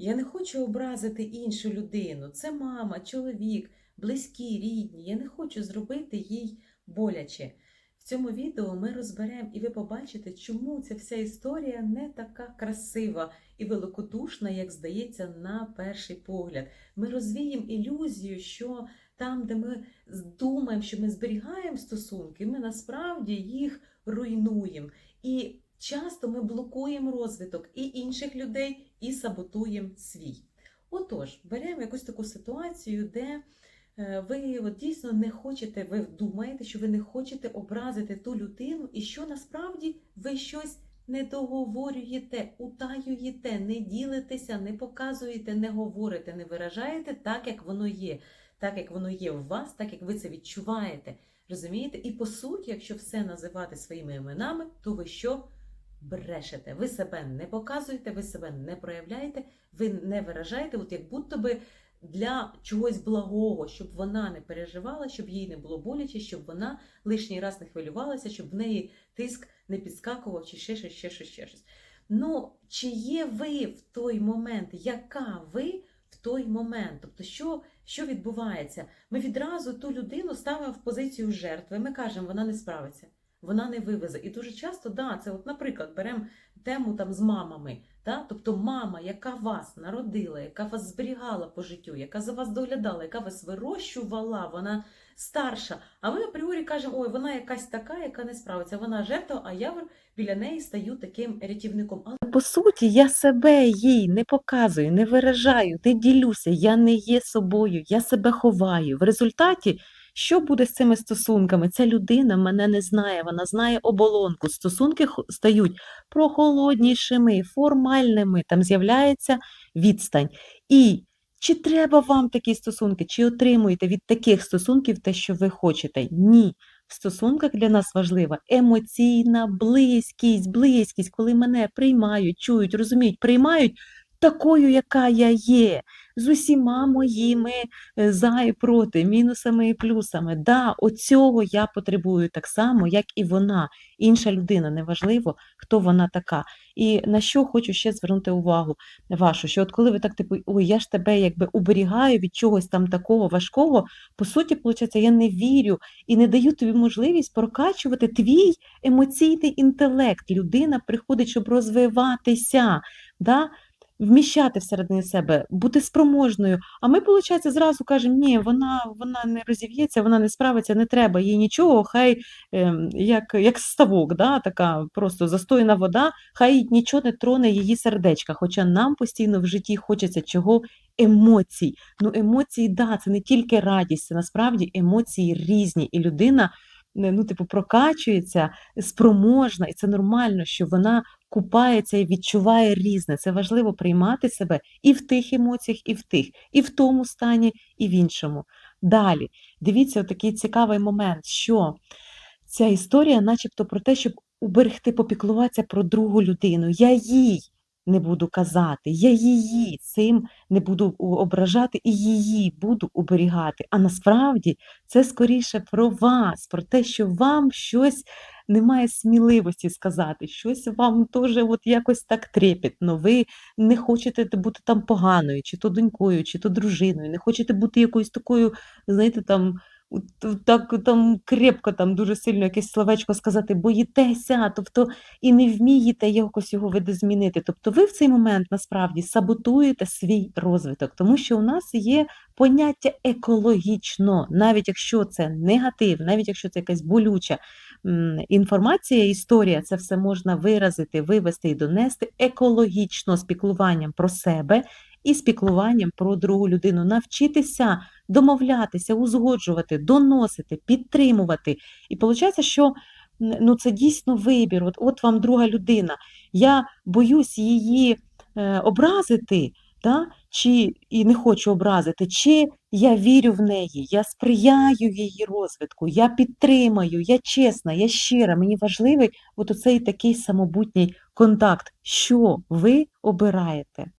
Я не хочу образити іншу людину. Це мама, чоловік, близькі, рідні. Я не хочу зробити їй боляче. В цьому відео ми розберемо і ви побачите, чому ця вся історія не така красива і великодушна, як здається, на перший погляд. Ми розвіємо ілюзію, що там, де ми думаємо, що ми зберігаємо стосунки, ми насправді їх руйнуємо. І часто ми блокуємо розвиток і інших людей, і саботуємо свій. Отож, беремо якусь таку ситуацію, де е, ви от дійсно не хочете, ви думаєте, що ви не хочете образити ту людину, і що насправді ви щось не договорюєте, утаюєте, не ділитеся, не показуєте, не говорите, не виражаєте так, як воно є, так як воно є в вас, так як ви це відчуваєте. Розумієте? І по суті, якщо все називати своїми іменами, то ви що? Брешете. Ви себе не показуєте, ви себе не проявляєте, ви не виражаєте, от як будто би для чогось благого, щоб вона не переживала, щоб їй не було боляче, щоб вона лишній раз не хвилювалася, щоб в неї тиск не підскакував, чи ще щось, ще щось, ще щось. Ну, чи є ви в той момент, яка ви в той момент? Тобто, що, що відбувається? Ми відразу ту людину ставимо в позицію жертви. Ми кажемо, вона не справиться, вона не вивезе. І дуже часто, да, це, от, наприклад, беремо тему там з мамами. Да? Тобто мама, яка вас народила, яка вас зберігала по життю, яка за вас доглядала, яка вас вирощувала, вона старша. А ми апріорі кажемо, ой, вона якась така, яка не справиться. Вона жертва, а я біля неї стаю таким рятівником. Але По суті, я себе їй не показую, не виражаю, не ділюся, я не є собою, я себе ховаю. В результаті, що буде з цими стосунками? Ця людина мене не знає, вона знає оболонку. Стосунки стають прохолоднішими, формальними, там з'являється відстань. І чи треба вам такі стосунки, чи отримуєте від таких стосунків те, що ви хочете? Ні. В стосунках для нас важлива емоційна близькість, близькість, коли мене приймають, чують, розуміють, приймають такою, яка я є, з усіма моїми е, за і проти, мінусами і плюсами. Да, оцього я потребую так само, як і вона. Інша людина, неважливо, хто вона така. І на що хочу ще звернути увагу вашу, що от коли ви так типу, ой, я ж тебе якби уберігаю від чогось там такого важкого, по суті, виходить, я не вірю і не даю тобі можливість прокачувати твій емоційний інтелект. Людина приходить, щоб розвиватися, да? Вміщати всередині себе, бути спроможною. А ми, виходить, зразу кажемо, ні, вона, вона не розів'ється, вона не справиться, не треба їй нічого, хай ем, як, як ставок, да? така просто застойна вода, хай нічого не троне її сердечка. Хоча нам постійно в житті хочеться чого емоцій. Ну, емоції, да, це не тільки радість, це насправді емоції різні, і людина ну, типу, прокачується, спроможна, і це нормально, що вона купається і відчуває різне. Це важливо приймати себе і в тих емоціях, і в тих, і в тому стані, і в іншому. Далі, дивіться, такий цікавий момент, що ця історія, начебто, про те, щоб уберегти, попіклуватися про другу людину. Я їй не буду казати, я її цим не буду ображати і її буду оберігати. А насправді це скоріше про вас, про те, що вам щось немає сміливості сказати, щось вам теж от якось так трепетно. Ви не хочете бути там поганою, чи то донькою, чи то дружиною, не хочете бути якоюсь такою, знаєте, там. Так там крепко, там дуже сильно якесь словечко сказати, боїтеся, тобто і не вмієте якось його видозмінити. Тобто ви в цей момент насправді саботуєте свій розвиток, тому що у нас є поняття екологічно, навіть якщо це негатив, навіть якщо це якась болюча інформація, історія, це все можна виразити, вивести і донести екологічно з піклуванням про себе і з піклуванням про другу людину. Навчитися домовлятися, узгоджувати, доносити, підтримувати. І виходить, що ну, це дійсно вибір. От, от вам друга людина. Я боюсь її е, образити, да? чи і не хочу образити, чи я вірю в неї, я сприяю її розвитку, я підтримаю, я чесна, я щира. Мені важливий от оцей такий самобутній контакт, що ви обираєте.